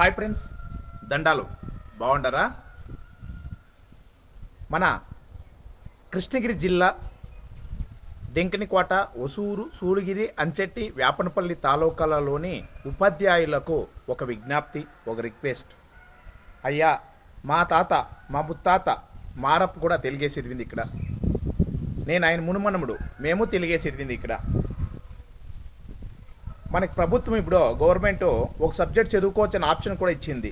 Hi friends దండాలు. బాగుండరా? మన కృష్ణగిరి జిల్లా దెంకనికోట ఒసూరు సూరిగిరి అంచెట్టి వేపనపల్లి తాలూకాలలోని ఉపాధ్యాయులకు ఒక విజ్ఞప్తి ఒక రిక్వెస్ట్. అయ్యా మా తాత మా ముత్తాత మారప్ప కూడా తెలుగే చదివింది ఇక్కడ. నేను ఆయన మునుమనముడు మేము తెలుగే చదివింది ఇక్కడ. మనకి ప్రభుత్వం ఇప్పుడు గవర్నమెంట్ ఒక సబ్జెక్ట్ చదువుకోవచ్చని ఆప్షన్ కూడా ఇచ్చింది.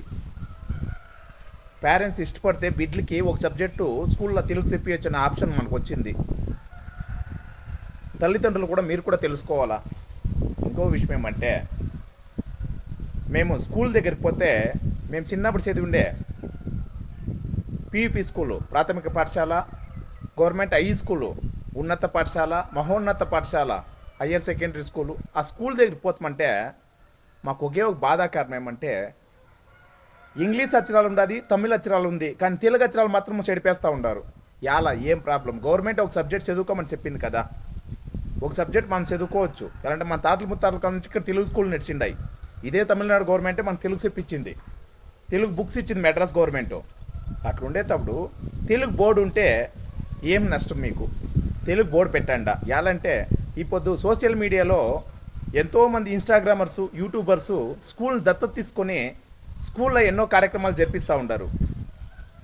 పేరెంట్స్ ఇష్టపడితే బిడ్లకి ఒక సబ్జెక్టు స్కూల్లో తెలుగు చెప్పి ఆప్షన్ మనకు వచ్చింది. తల్లిదండ్రులు కూడా మీరు కూడా తెలుసుకోవాలా? ఇంకో విషయం ఏమంటే మేము స్కూల్ దగ్గరికి పోతే మేము చిన్నప్పుడు చదివి ఉండే పియూపీ స్కూలు ప్రాథమిక పాఠశాల గవర్నమెంట్ హై స్కూలు ఉన్నత పాఠశాల మహోన్నత పాఠశాల హయ్యర్ సెకండరీ స్కూలు. ఆ స్కూల్ దగ్గరికి పోతామంటే మాకు ఒకే ఒక బాధాకారణం ఏమంటే ఇంగ్లీష్ అక్షరాలు ఉండదు తమిళ అక్షరాలు ఉంది కానీ తెలుగు అక్షరాలు మాత్రం చెడిపేస్తూ ఉండారు. ఎలా ఏం ప్రాబ్లం? గవర్నమెంట్ ఒక సబ్జెక్ట్ చదువుకోమని చెప్పింది కదా. ఒక సబ్జెక్ట్ మనం చదువుకోవచ్చు. ఎలాంటి మన తాతల ముత్తాతల కాలం నుంచి ఇక్కడ తెలుగు స్కూల్ నడిచిండాయి ఇదే తమిళనాడు గవర్నమెంటే మనకు తెలుగు చెప్పించింది. తెలుగు బుక్స్ ఇచ్చింది మెడ్రాస్ గవర్నమెంట్. అట్లా ఉండేటప్పుడు తెలుగు బోర్డు ఉంటే ఏం నష్టం మీకు? తెలుగు బోర్డు పెట్టండా? ఎలాంటే అంటే పొద్దు సోషల్ మీడియాలో ఎంతోమంది ఇన్స్టాగ్రామర్స్ యూట్యూబర్స్ స్కూల్ దత్తత తీసుకొని స్కూల్లో ఎన్నో కార్యక్రమాలు జరిపిస్తూ ఉంటారు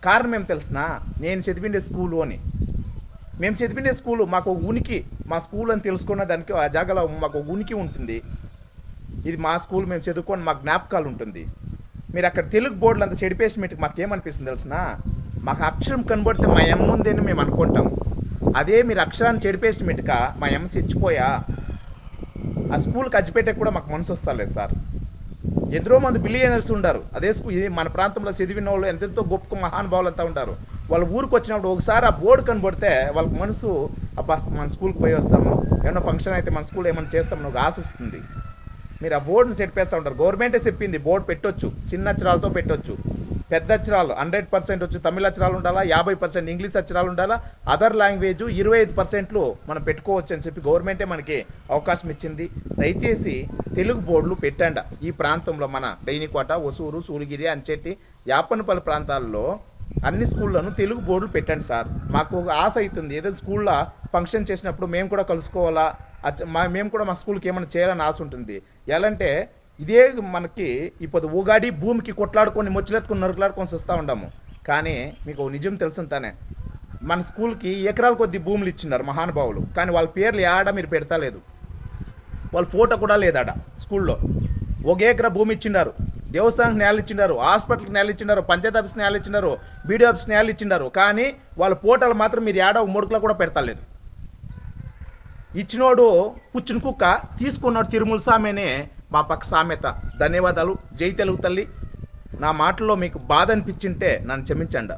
కారణం ఏం తెలిసిన? నేను చదివిండే స్కూలు అని. మేము చదివిండే స్కూలు మాకు ఉనికి మా స్కూల్ అని తెలుసుకున్న దానికి ఆ జాగాలో మాకు ఉనికి ఉంటుంది. ఇది మా స్కూల్ మేము చదువుకొని మాకు జ్ఞాపకాలు ఉంటుంది. మీరు అక్కడ తెలుగు బోర్డులు అంత చెడిపేసి మీకు మాకేమనిపిస్తుంది తెలిసిన? మాకు అక్షరం కనబడితే మా ఎమ్మ అని మేము అనుకుంటాం. అదే మీరు అక్షరాన్ని చెడిపేసి మెటుక మా ఎమ్మ చచ్చిపోయా ఆ స్కూల్కి అచ్చిపెట్టే కూడా మాకు మనసు వస్తలేదు సార్. ఎందరో మంది బిలియనర్స్ ఉండారు. అదే స్కూల్ ఇది మన ప్రాంతంలో చదివిన వాళ్ళు ఎంతెంతో గొప్ప మహానుభావులు అంతా ఉంటారు వాళ్ళ ఊరికి వచ్చినప్పుడు ఒకసారి ఆ బోర్డు కనబడితే వాళ్ళకి మనసు అబ్బా మన స్కూల్కి పోయి వస్తాము. ఏమైనా ఫంక్షన్ అయితే మన స్కూల్ ఏమైనా చేస్తాం ఒక ఆశ వస్తుంది. మీరు ఆ బోర్డుని చెప్పేస్తూ ఉంటారు. గవర్నమెంటే చెప్పింది బోర్డు పెట్టొచ్చు. చిన్న అక్షరాలతో పెట్టొచ్చు. పెద్ద అక్షరాలు హండ్రెడ్ పర్సెంట్ వచ్చి తమిళ అక్షరాలు ఉండాలా యాభై పర్సెంట్ ఇంగ్లీష్ అక్షరాలు ఉండాలా అదర్ లాంగ్వేజ్ ఇరవై ఐదు పర్సెంట్లు మనం పెట్టుకోవచ్చు అని చెప్పి గవర్నమెంటే మనకి అవకాశం ఇచ్చింది. దయచేసి తెలుగు బోర్డులు పెట్టండి. ఈ ప్రాంతంలో మన డైనికోట ఒసూరు సూలిగిరి అంచెట్టి యాపనపల్లి ప్రాంతాల్లో అన్ని స్కూళ్ళను తెలుగు బోర్డులు పెట్టండి సార్. మాకు ఒక ఆశ అవుతుంది. ఏదో స్కూల్లో ఫంక్షన్ చేసినప్పుడు మేము కూడా కలుసుకోవాలా? మా మేము కూడా మా స్కూల్కి ఏమైనా చేయాలని ఆశ ఉంటుంది. ఎలా అంటే ఇదే మనకి ఇప్పుడు ఉగాడి భూమికి కొట్లాడుకొని మొచ్చలెత్తుకొని నరుకులాడుకొని వస్తూ ఉన్నాము కానీ మీకు నిజం తెలుసు తానే. మన స్కూల్కి ఎకరాల కొద్ది భూములు ఇచ్చినారు మహానుభావులు. కానీ వాళ్ళ పేర్లు ఆడ మీరు పెడతలేదు. వాళ్ళ ఫోటో కూడా లేదాడ స్కూల్లో. ఒక ఎకరా భూమి ఇచ్చినారు. దేవస్థానానికి నేల ఇచ్చినారు. హాస్పిటల్కి నేల ఇచ్చినారు. పంచాయతీ ఆఫీస్ నేలు ఇచ్చినారు. బీడీ ఆఫీస్ నేల ఇచ్చినారు. కానీ వాళ్ళ ఫోటోలు మాత్రం మీరు ఏడ ముడుకులో కూడా పెడతలేదు. ఇచ్చినోడు పుచ్చిన కుక్క తీసుకున్నాడు తిరుమల స్వామిని మా పక్క సామెత ధన్యవాదాలు జై తెలుగు తల్లి. నా మాటల్లో మీకు బాధ అనిపించింటే నన్ను క్షమించండి.